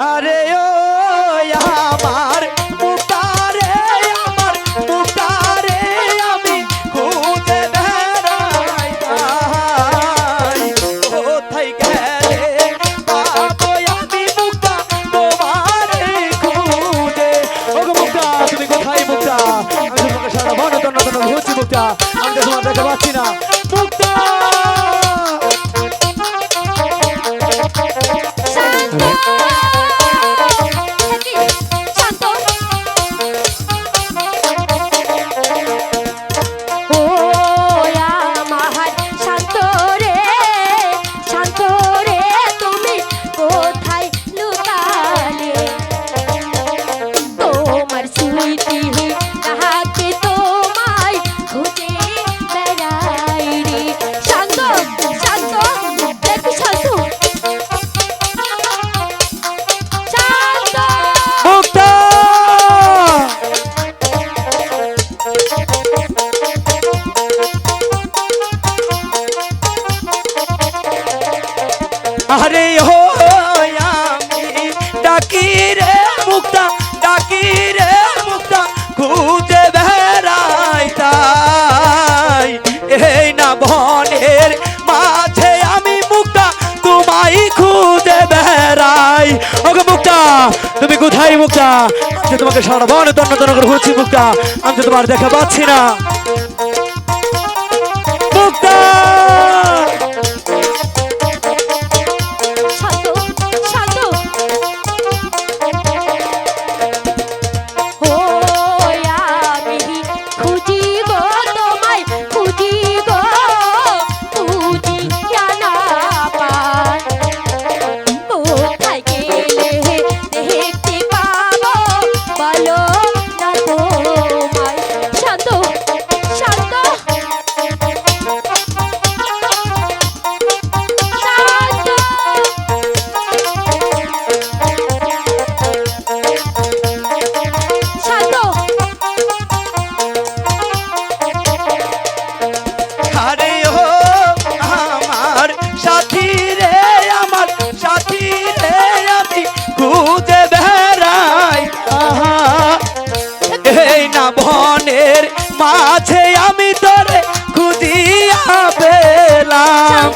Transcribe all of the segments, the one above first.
আরে ও, আমার মুক্তারে আমার মুক্তারে আমি খুঁজে বেড়াই। কোথায় গেলে পাবো আমি তোমারে খুঁজে। মুক্তা, তুমি কোথায় মুক্তা? আমি তোমাকে আমি তোমার পাচ্ছি না। আমি ডাকি রে মুক্তা, ডাকি রে মুক্তা, খুঁজে বেড়াই তাই। এই না বনের মাঝে আমি মুক্তা, তোমায় খুঁজে বেড়াই। ওগো মুক্তা, তুমি কোথায় মুক্তা? আমি তোমাকে সারা বন তন্ন তন্ন করে ঘুরছি মুক্তা। আমি তো তোমার দেখা পাচ্ছি না। সাথী আমার সাথী আমি খুঁজে বেড়াই। আহা, এই না বনের মাঝে আমি তোরে খুঁজিয়া পেলাম।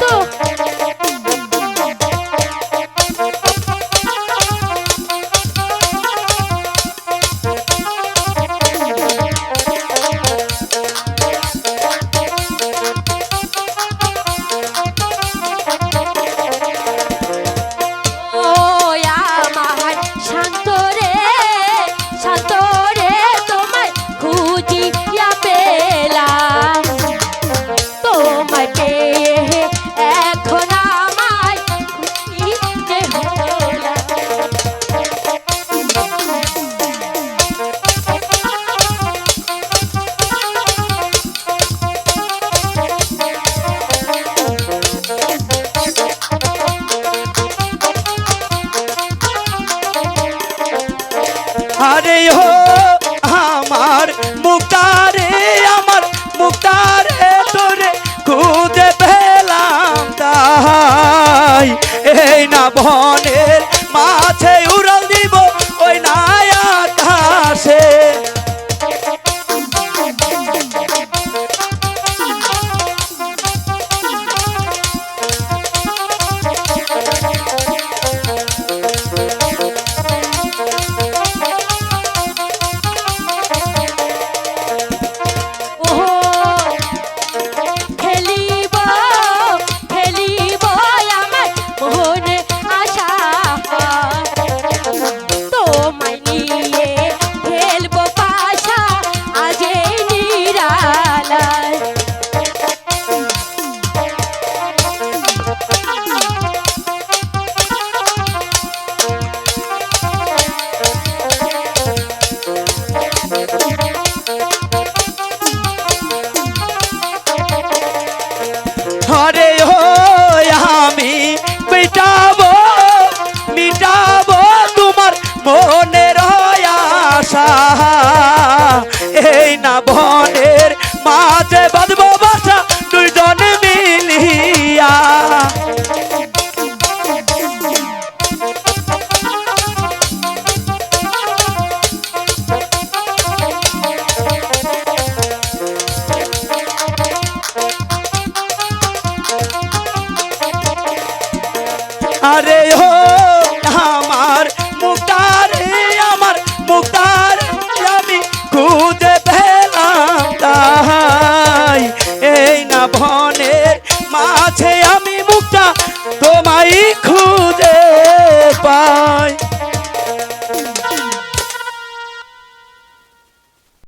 আরে হো আমার মুক্তারে আমার মুক্তারে তোরে খুঁজে পেলাম তাই। এই না বনের